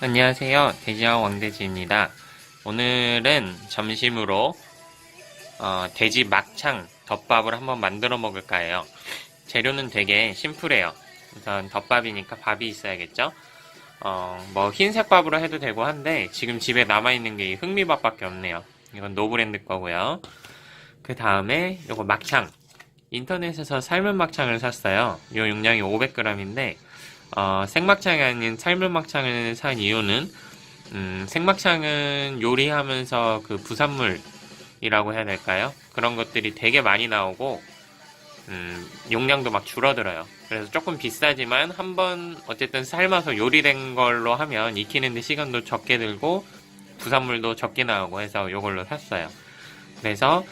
안녕하세요. 돼지왕 왕돼지입니다. 오늘은 점심으로 어, 돼지 막창 덮밥을 한번 만들어 먹을까 해요. 재료는 되게 심플해요. 우선 덮밥이니까 밥이 있어야겠죠? 어, 뭐 흰색 밥으로 해도 되고 한데 지금 집에 남아있는 게이 흑미밥밖에 없네요. 이건 노브랜드 거고요. 그 다음에 요거 막창. 인터넷에서 삶은 막창을 샀어요. 요 용량이 500g인데 어, 생막창이 아닌 삶은 막창을 산 이유는 음, 생막창은 요리하면서 그 부산물이라고 해야 될까요? 그런 것들이 되게 많이 나오고 음, 용량도 막 줄어들어요. 그래서 조금 비싸지만 한번 어쨌든 삶아서 요리된 걸로 하면 익히는데 시간도 적게 들고 부산물도 적게 나오고 해서 요걸로 샀어요. 그래서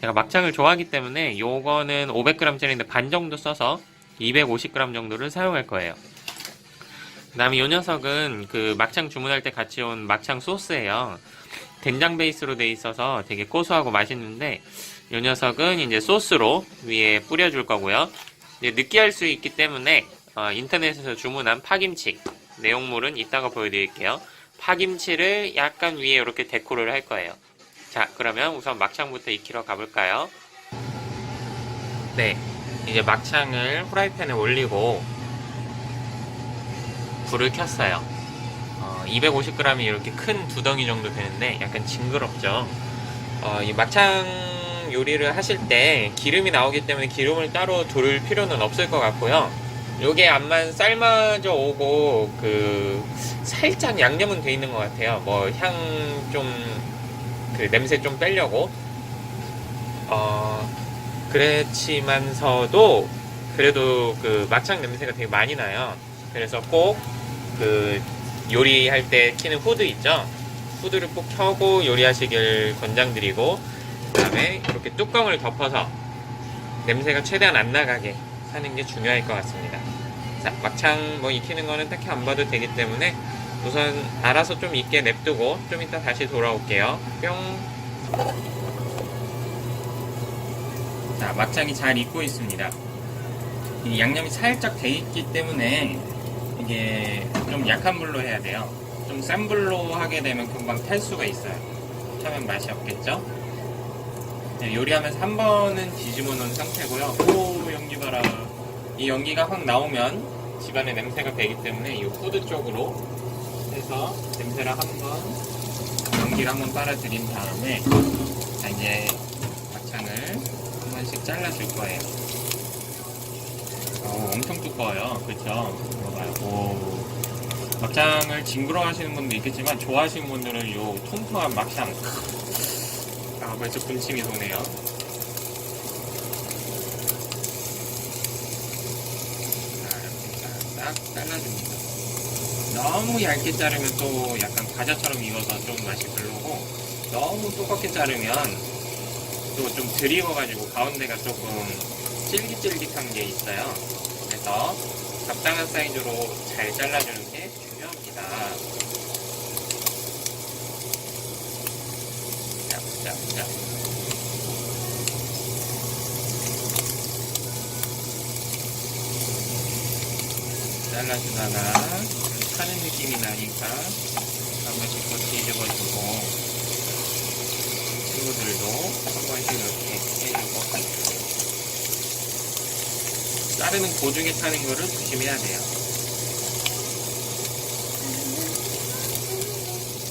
제가 막창을 좋아하기 때문에 요거는 500g짜리인데 반 정도 써서 250g 정도를 사용할 거예요. 그 다음에 이 녀석은 그 막창 주문할 때 같이 온 막창 소스예요. 된장 베이스로 돼 있어서 되게 고소하고 맛있는데 이 녀석은 이제 소스로 위에 뿌려줄 거고요. 느끼할 수 있기 때문에 어, 인터넷에서 주문한 파김치 내용물은 이따가 보여드릴게요. 파김치를 약간 위에 이렇게 데코를 할 거예요. 자, 그러면 우선 막창부터 익히러 가볼까요? 네, 이제 막창을 후라이팬에 올리고 불을 켰어요. 어, 250g이 이렇게 큰 두덩이 정도 되는데 약간 징그럽죠. 어, 이 막창 요리를 하실 때 기름이 나오기 때문에 기름을 따로 두를 필요는 없을 것 같고요. 요게 앞만 삶아져 오고 그 살짝 양념은 돼 있는 것 같아요. 뭐 향 좀 그 냄새 좀 빼려고. 어 그렇지만서도 그래도 그 막창 냄새가 되게 많이 나요. 그래서 꼭 그 요리할 때 키는 후드 있죠? 후드를 꼭 켜고 요리하시길 권장드리고 그다음에 이렇게 뚜껑을 덮어서 냄새가 최대한 안 나가게 하는 게 중요할 것 같습니다. 자, 막창 뭐 익히는 거는 딱히 안 봐도 되기 때문에 우선 알아서 좀 익게 냅두고 좀 이따 다시 돌아올게요. 뿅. 자, 막창이 잘 익고 있습니다. 이 양념이 살짝 돼 있기 때문에 이게 좀 약한 불로 해야 돼요. 좀 센 불로 하게 되면 금방 탈 수가 있어요. 타면 맛이 없겠죠? 네, 요리하면서 한 번은 뒤집어 놓은 상태고요. 오, 연기 봐라. 이 연기가 확 나오면 집안에 냄새가 배기 때문에 이 후드 쪽으로 해서 냄새를 한번 연기를 한번 빨아들인 다음에 자, 이제 막창을 한 번씩 잘라줄 거예요. 어, 엄청 두꺼워요. 그쵸? 봐봐요. 오. 막창을 징그러 하시는 분도 있겠지만 좋아하시는 분들은 요 통통한 막창 아 벌써 군침이 도네요. 딱 잘라줍니다. 너무 얇게 자르면 또 약간 과자처럼 익어서 좀 맛이 별로고 너무 두껍게 자르면 또 좀 드리워가지고 가운데가 조금 찔깃찔깃한 게 있어요. 그래서 적당한 사이즈로 잘 잘라주는 게 중요합니다. 자, 자, 자. 잘라주다가 타는 느낌이 나니까 한 번씩 더 뒤집어주고 친구들도 한 번씩 이렇게 해주고 자르는 고중에 타는 거를 조심해야 돼요.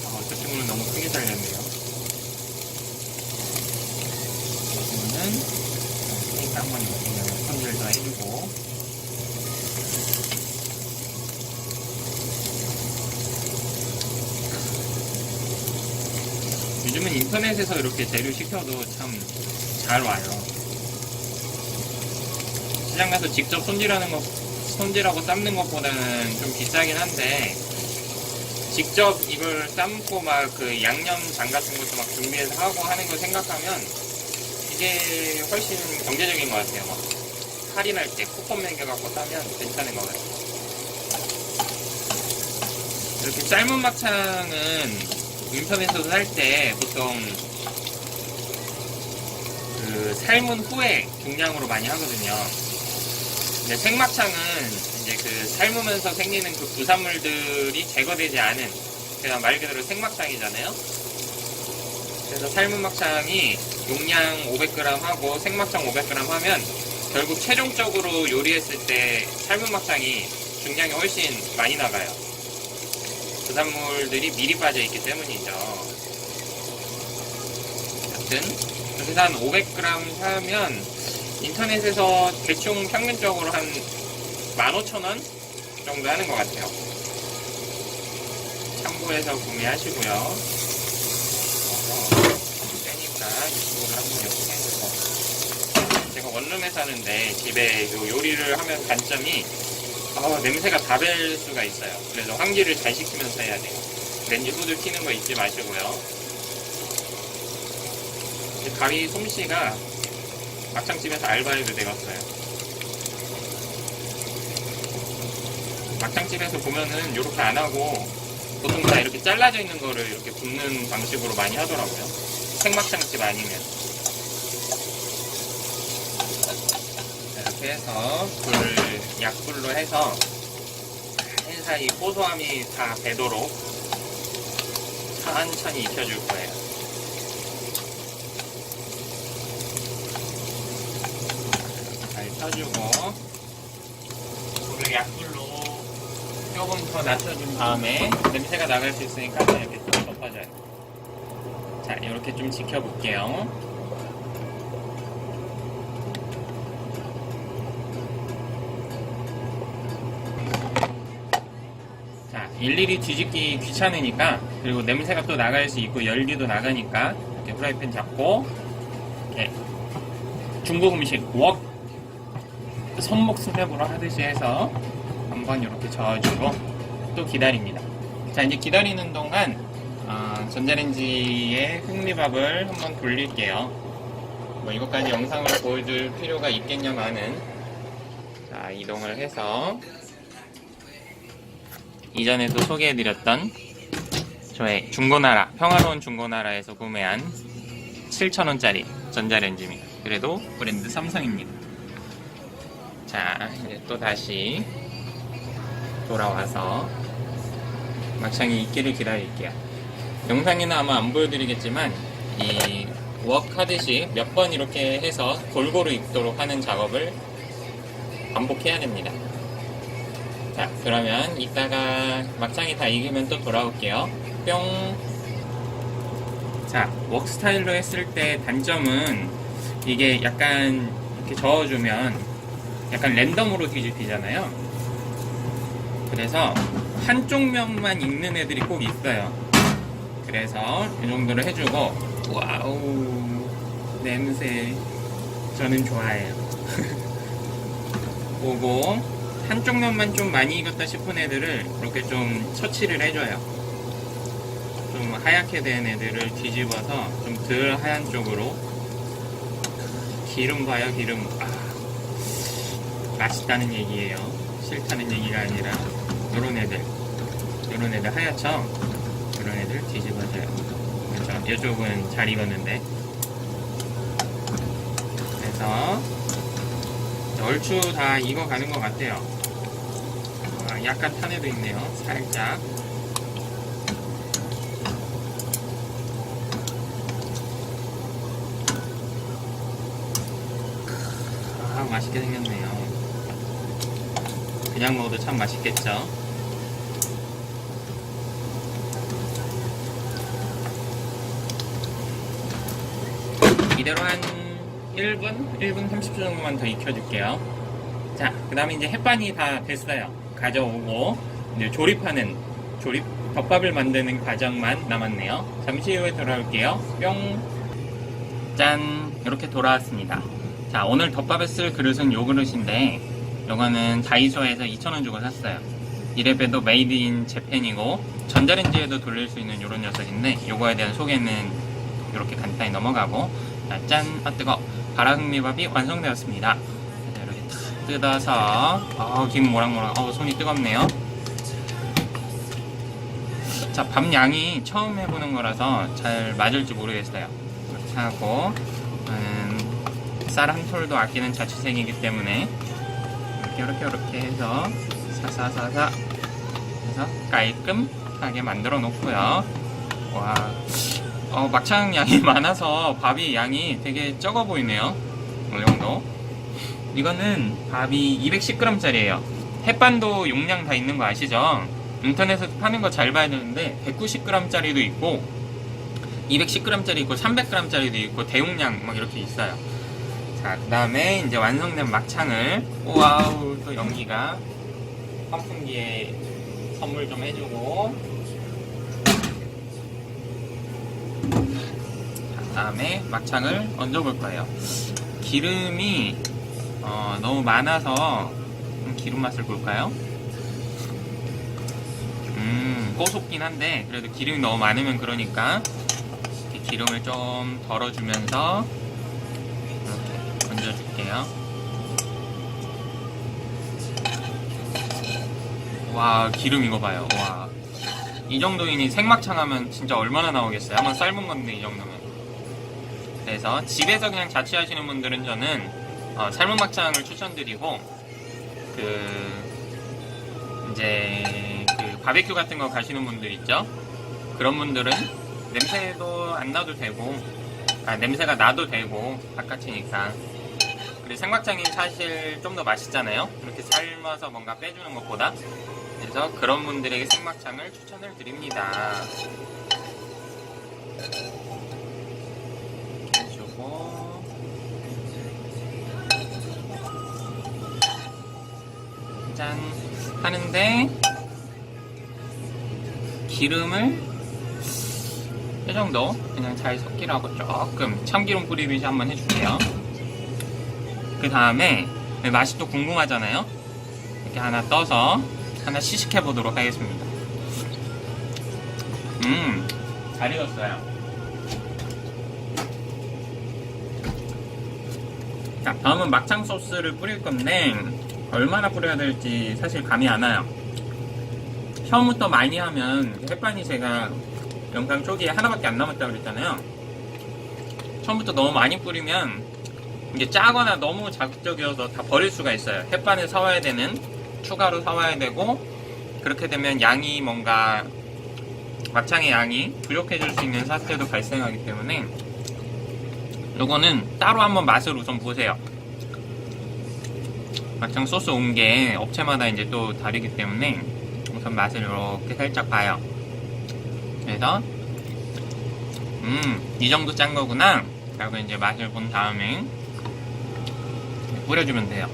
아, 저 친구는 너무 크게 잘렸네요. 그러면은 이렇게 한번 이렇게 손질 더 해주고 요즘은 인터넷에서 이렇게 재료 시켜도 참 잘 와요. 시장 가서 직접 손질하는 것, 손질하고 삶는 것보다는 좀 비싸긴 한데, 직접 이걸 삶고 막 그 양념장 같은 것도 막 준비해서 하고 하는 걸 생각하면, 이게 훨씬 경제적인 것 같아요. 막 할인할 때 쿠폰 매겨갖고 사면 괜찮은 것 같아요. 이렇게 삶은 막창은 인터넷에서 살 때 보통 그 삶은 후에 중량으로 많이 하거든요. 근데 생막창은 이제 이제 그 삶으면서 생기는 그 부산물들이 제거되지 않은 그냥 말 그대로 생막창이잖아요. 그래서 삶은 막창이 용량 500g 하고 생막창 500g 하면 결국 최종적으로 요리했을 때 삶은 막창이 중량이 훨씬 많이 나가요. 부산물들이 미리 빠져 있기 때문이죠. 여튼 그래서 한 500g 사면 인터넷에서 대충 평균적으로 한 15,000원 정도 하는 것 같아요. 참고해서 구매하시고요. 그래서 세니까 이쪽으로 한번 해주고 제가 원룸에 사는데 집에 요 요리를 하면 단점이 아, 냄새가 다벨 수가 있어요. 그래서 환기를 잘 시키면서 해야 돼요. 렌지 후드 키는 거 잊지 마시고요. 가위 솜씨가 막창집에서 알바해도 되겠어요. 막창집에서 보면은 이렇게 안 하고 보통 다 이렇게 잘라져 있는 거를 이렇게 굽는 방식으로 많이 하더라고요. 생막창집 아니면. 자, 이렇게 해서 불 약불로 해서 사이 고소함이 다 배도록 천천히 익혀줄 거예요. 잘 펴주고 불을 약불로 조금 더 낮춰준 다음에 냄새가 나갈 수 있으니까 이렇게 좀 덮어줘요. 자, 이렇게 좀 지켜볼게요. 자, 일일이 뒤집기 귀찮으니까 그리고 냄새가 또 나갈 수 있고 열기도 나가니까 이렇게 프라이팬 잡고 이렇게 중국 음식 웍 손목 스냅으로 하듯이 해서 한번 이렇게 저어주고 또 기다립니다. 자 이제 기다리는 동안 어, 전자레인지에 흑미밥을 한번 돌릴게요. 뭐 이것까지 영상을 보여줄 필요가 있겠냐마는 자 이동을 해서 이전에도 소개해드렸던 저의 중고나라 평화로운 중고나라에서 구매한 7,000원짜리 전자레인지입니다. 그래도 브랜드 삼성입니다. 자, 이제 또 다시 돌아와서 막창이 익기를 기다릴게요. 영상에는 아마 안 보여드리겠지만 이웍 하듯이 몇 번 이렇게 해서 골고루 익도록 하는 작업을 반복해야 됩니다. 자, 그러면 이따가 막창이 다 익으면 또 돌아올게요. 뿅. 자, 웍 스타일로 했을 때 단점은 이게 약간 이렇게 저어주면 약간 랜덤으로 뒤집히잖아요. 그래서 한쪽 면만 익는 애들이 꼭 있어요. 그래서 이 정도로 해주고 와우 냄새 저는 좋아해요. 보고 한쪽 면만 좀 많이 익었다 싶은 애들을 이렇게 좀 처치를 해줘요. 좀 하얗게 된 애들을 뒤집어서 좀 덜 하얀 쪽으로 기름 봐요 기름 아, 맛있다는 얘기예요. 싫다는 얘기가 아니라 요런 애들 요런 애들 하얗죠? 요런 애들 뒤집어줘요. 그렇죠? 이쪽은 잘 익었는데 그래서 얼추 다 익어가는 것 같아요. 아, 약간 탄 애도 있네요. 살짝. 아, 맛있게 생겼네요. 그냥 먹어도 참 맛있겠죠? 이대로 한 1분? 1분 30초 정도만 더 익혀줄게요. 자, 그 다음에 이제 햇반이 다 됐어요. 가져오고, 이제 조립하는, 조립, 덮밥을 만드는 과정만 남았네요. 잠시 후에 돌아올게요. 뿅! 짠! 이렇게 돌아왔습니다. 자, 오늘 덮밥에 쓸 그릇은 요 그릇인데, 요거는 다이소에서 2,000원 주고 샀어요. 이래봬도 메이드 인 재팬이고, 전자레인지에도 돌릴 수 있는 요런 녀석인데, 요거에 대한 소개는 이렇게 간단히 넘어가고, 자, 짠! 아, 뜨거! 바라흑미밥이 완성되었습니다. 자, 이렇게 탁 뜯어서, 어, 김 모락모락, 어, 손이 뜨겁네요. 자, 밥 양이 처음 해보는 거라서 잘 맞을지 모르겠어요. 이렇게 하고, 음, 쌀한 톨도 아끼는 자취생이기 때문에, 이렇게, 이렇게, 해서, 사사사사 해서 깔끔하게 만들어 놓고요. 와, 어, 막창 양이 많아서 밥이 양이 되게 적어 보이네요. 이 정도. 이거는 밥이 210g짜리예요. 햇반도 용량 다 있는 거 아시죠? 인터넷에서 파는 거 잘 봐야 되는데 190g짜리도 있고 210g짜리 있고 300g짜리도 있고 대용량 막 이렇게 있어요. 자, 그 다음에 이제 완성된 막창을 와우 또 연기가 환풍기에 선물 좀 해주고 자, 그 다음에 막창을 얹어볼 거예요. 기름이 어, 너무 많아서 좀 기름 맛을 볼까요? 음, 꼬숩긴 한데 그래도 기름이 너무 많으면 그러니까 기름을 좀 덜어주면서 얹어줄게요. 와 기름 이거 봐요. 와. 이 정도이니 생막창 하면 진짜 얼마나 나오겠어요? 한번 삶은 건데 이 정도면. 그래서 집에서 그냥 자취하시는 분들은 저는 어, 삶은 막창을 추천드리고 그 이제 그 바베큐 같은 거 가시는 분들 있죠? 그런 분들은 냄새도 안 나도 되고 아, 냄새가 나도 되고 바깥이니까 그리고 생막창이 사실 좀 더 맛있잖아요. 이렇게 삶아서 뭔가 빼주는 것보다 그래서 그런 분들에게 생막창을 추천을 드립니다. 해주고 짠 하는데 기름을 이 정도 그냥 잘 섞이라고 조금 참기름 뿌리듯이 한번 해줄게요. 그 다음에 맛이 또 궁금하잖아요. 이렇게 하나 떠서 하나 시식해 보도록 하겠습니다. 음, 잘 익었어요. 자, 다음은 막창 소스를 뿌릴 건데 얼마나 뿌려야 될지 사실 감이 안 와요. 처음부터 많이 하면 햇반이 제가 영상 초기에 하나밖에 안 남았다고 그랬잖아요. 처음부터 너무 많이 뿌리면 이게 짜거나 너무 자극적이어서 다 버릴 수가 있어요. 햇반을 사와야 되는 추가로 사와야 되고 그렇게 되면 양이 뭔가 막창의 양이 부족해질 수 있는 사태도 발생하기 때문에 요거는 따로 한번 맛을 우선 보세요. 막창 소스 온 게 업체마다 이제 또 다르기 때문에 우선 맛을 이렇게 살짝 봐요. 그래서 음, 이 정도 짠 거구나. 라고 이제 맛을 본 다음에 뿌려주면 돼요.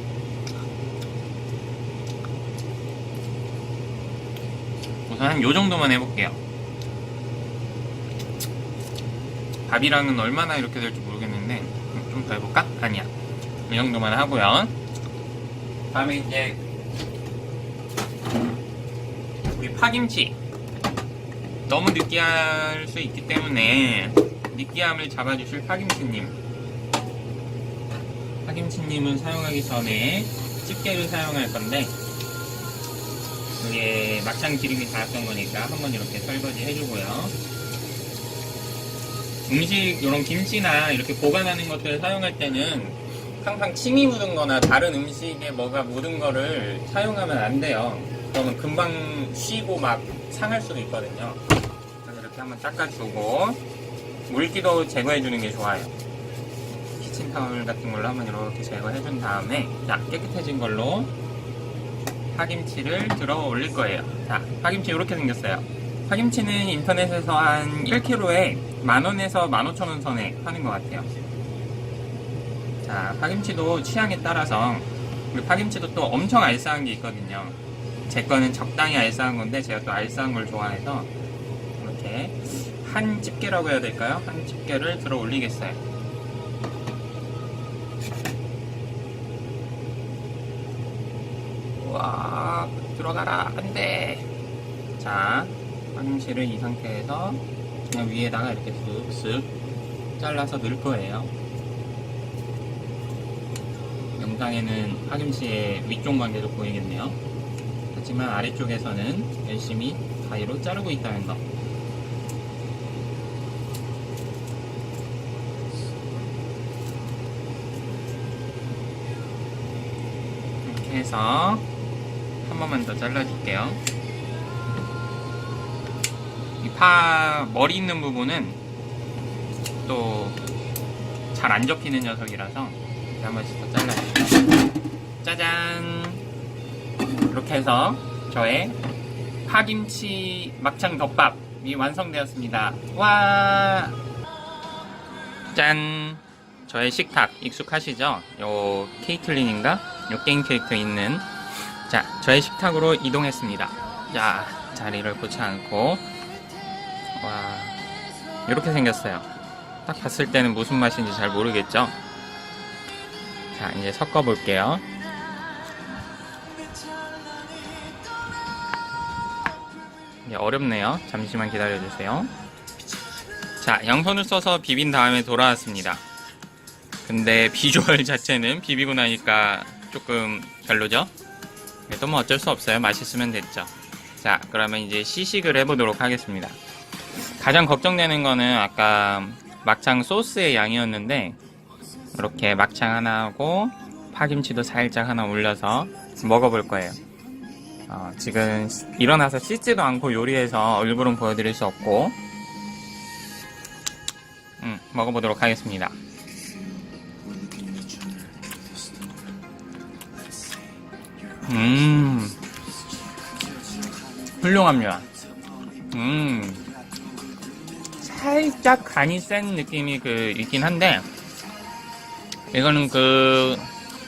우선 한 요 정도만 해볼게요. 밥이랑은 얼마나 이렇게 될지 모르겠는데 좀 더 해볼까? 아니야. 이 정도만 하고요. 다음에 이제 우리 파김치 너무 느끼할 수 있기 때문에 느끼함을 잡아주실 파김치님 파김치님은 사용하기 전에 집게를 사용할 건데 이게 막창 기름이 닿았던 거니까 한번 이렇게 설거지 해주고요. 음식 이런 김치나 이렇게 보관하는 것들 사용할 때는 항상 침이 묻은 거나 다른 음식에 뭐가 묻은 거를 사용하면 안 돼요. 그러면 금방 쉬고 막 상할 수도 있거든요. 이렇게 한번 닦아주고 물기도 제거해 주는 게 좋아요 키친 타올 같은 걸로 한번 이렇게 제거해 준 다음에 자 깨끗해진 걸로 파김치를 들어 올릴 거예요 자 파김치 이렇게 생겼어요 파김치는 인터넷에서 한 1kg에 만원에서 15,000원 선에 파는 것 같아요 자 파김치도 취향에 따라서 파김치도 또 엄청 알싸한 게 있거든요 제 거는 적당히 알싸한 건데 제가 또 알싸한 걸 좋아해서 이렇게 한 집게라고 해야 될까요? 한 집게를 들어 올리겠어요. 와 들어가라 안돼. 자 파김치를 이 상태에서 그냥 위에다가 이렇게 쓱쓱 잘라서 넣을 거예요. 영상에는 파김치의 위쪽만 계속 보이겠네요. 하지만 아래쪽에서는 열심히 가위로 자르고 있다는 거. 이렇게 해서 한 번만 더 잘라줄게요. 이 파 머리 있는 부분은 또 잘 안 접히는 녀석이라서 한 번씩 더 잘라줄게요. 짜잔! 이렇게 해서 저의 파김치 막창 덮밥이 완성되었습니다. 와! 짠! 저의 식탁 익숙하시죠? 요 케이틀린인가? 요 게임 캐릭터 있는 자, 저의 식탁으로 이동했습니다. 자, 자리를 고치 않고 와, 이렇게 생겼어요. 딱 봤을 때는 무슨 맛인지 잘 모르겠죠? 자, 이제 섞어 볼게요. 이게 어렵네요. 잠시만 기다려 주세요. 자, 양손을 써서 비빈 다음에 돌아왔습니다. 근데 비주얼 자체는 비비고 나니까 조금 별로죠? 그래도 뭐 어쩔 수 없어요. 맛있으면 됐죠. 자, 그러면 이제 시식을 해보도록 하겠습니다. 가장 걱정되는 거는 아까 막창 소스의 양이었는데 이렇게 막창 하나 하고 파김치도 살짝 하나 올려서 먹어볼 거예요. 어, 지금 일어나서 씻지도 않고 요리해서 얼굴은 보여드릴 수 없고 음, 먹어보도록 하겠습니다. 음, 훌륭합니다. 음, 살짝 간이 센 느낌이 그 있긴 한데, 이거는 그,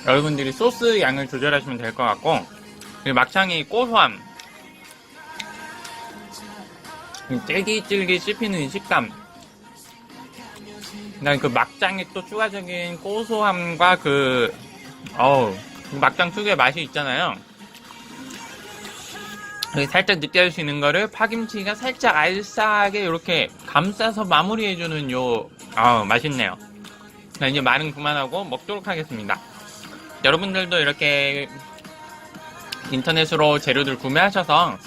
여러분들이 소스 양을 조절하시면 될 것 같고, 그 막창의 고소함, 이 쫄깃쫄깃 씹히는 이 식감, 그다음에 그 막장의 또 추가적인 고소함과 그, 어우, 그 막장 특유의 맛이 있잖아요. 살짝 느껴질 수 있는 거를 파김치가 살짝 알싸하게 이렇게 감싸서 마무리해주는 요, 아 맛있네요. 자, 이제 말은 그만하고 먹도록 하겠습니다. 여러분들도 이렇게 인터넷으로 재료들 구매하셔서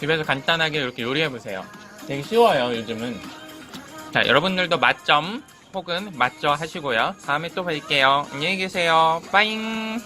집에서 간단하게 이렇게 요리해보세요. 되게 쉬워요, 요즘은. 자, 여러분들도 맛점 혹은 맛저 하시고요. 다음에 또 뵐게요. 안녕히 계세요. 빠잉!